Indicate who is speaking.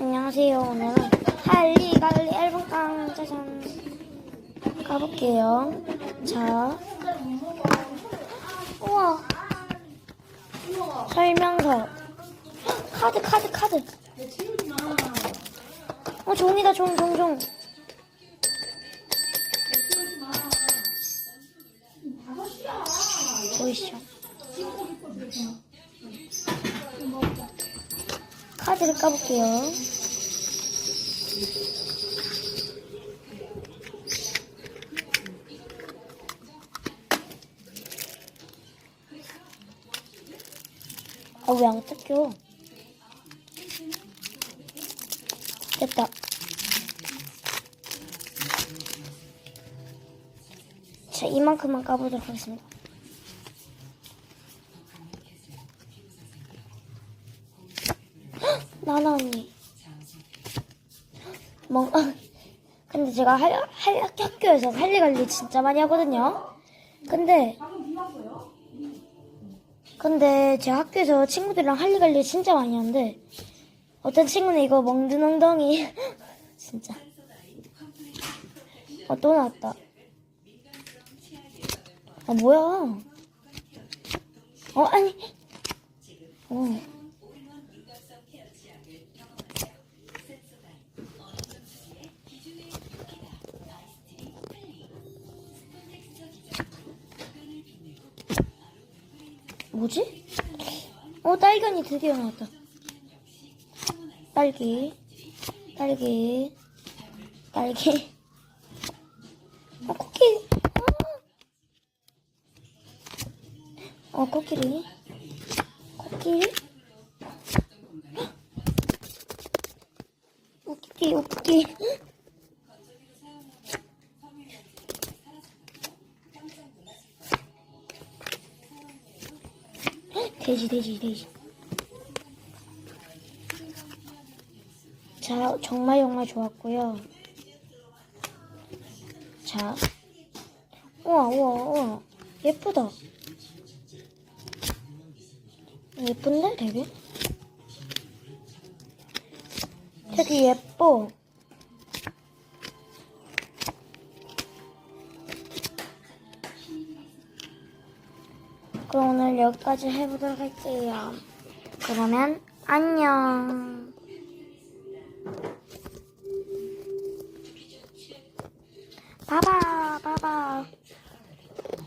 Speaker 1: 안녕하세요. 오늘은 할리갈리 앨범깡 짜잔 가볼게요. 자, 우와 설명서 헉, 카드 카드 카드. 어 종이다 종 종 종. 보이시죠? 카드를 까볼게요. 아, 왜 안 뜯겨? 됐다. 자, 이만큼만 까보도록 하겠습니다. 나나 언니. 뭐, 근데 제가 할, 할, 학교에서 할리갈리 진짜 많이 하거든요. 근데, 근데 제 학교에서 친구들이랑 할리갈리 진짜 많이 하는데, 어떤 친구는 이거 멍든 엉덩이. 진짜. 어, 또 나왔다. 아, 뭐야. 어, 아니. 어. 뭐지? 어, 딸견이 드디어 나왔다. 딸기, 딸기, 딸기. 어, 코끼리. 어, 어 코끼리. 코끼리. 웃기, 웃기. 돼지, 돼지, 돼지. 자, 정말 정말 좋았고요. 자, 우와, 우와, 우와, 예쁘다. 예쁜데, 되게? 되게 예뻐. 그럼 오늘 여기까지 해보도록 할게요. 그러면 안녕. 봐봐, 봐봐.